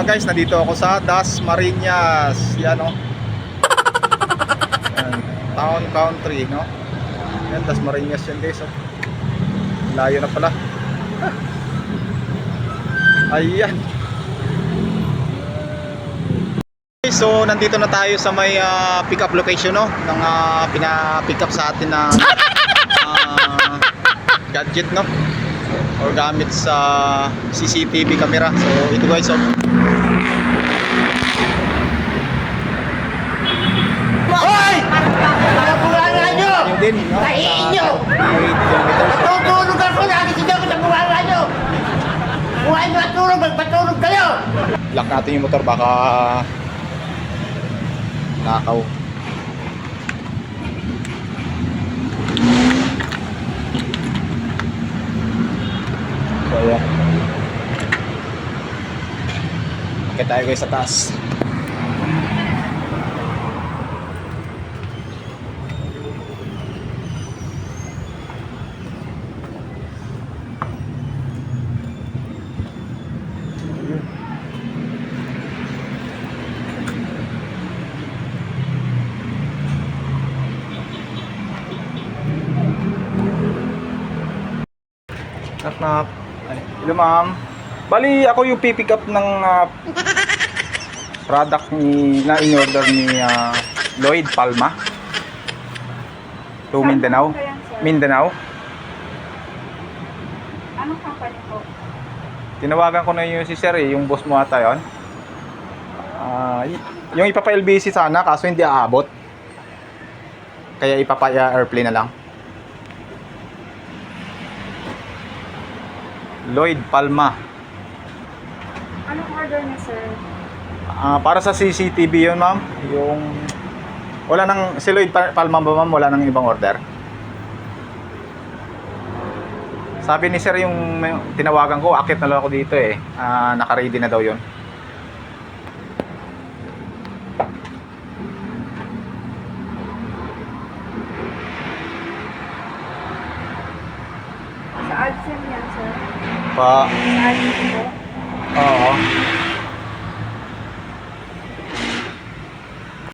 na guys, nandito ako sa Das Marinas. Yan o. Yan, Town country, no? Yan, Das Marinas yan guys. Oh. Layo na pala. Ayan. Okay, So, nandito na tayo sa may ah, pick-up location, no? Ng ah, pina-pick up sa atin na ah, gadget, no? Or gamit sa CCTV camera. So, ito guys, oh. Hoy! Nabunganga nyo! Yung din, no? Tahiin nyo! Sa 8 kilometers. Natutulog ako! Lagi sinabi sa bunganga nyo! Kung ay matulog, magpatulog kayo! Lock natin yung motor, baka nakaw. So, ayan. Akit tayo guys sa taas. Knock knock. Hello ma'am. Bali, ako yung pipick up ng ah, product ni na in-order ni ah, Lloyd Palma. To Mindanao. Mindanao. Anong company po? Tinawagan ko na yung si Sir eh, yung boss mo ata yun. Y- yung ipapa-LBC sana kaso hindi aabot. Kaya ipapa-airplane na lang. Lloyd Palma. Anong order niya, sir? Ah, para sa CCTV yun, ma'am. Yung wala nang si Lloyd Pa- Palma ba, ma'am? Wala nang ibang order. Sabi ni Sir yung may- tinawagan ko, akit na lang ako dito eh. Ah, naka-ready na daw yun. Sa AdSense yan, sir. Pa, Sa AdSense po. Oh.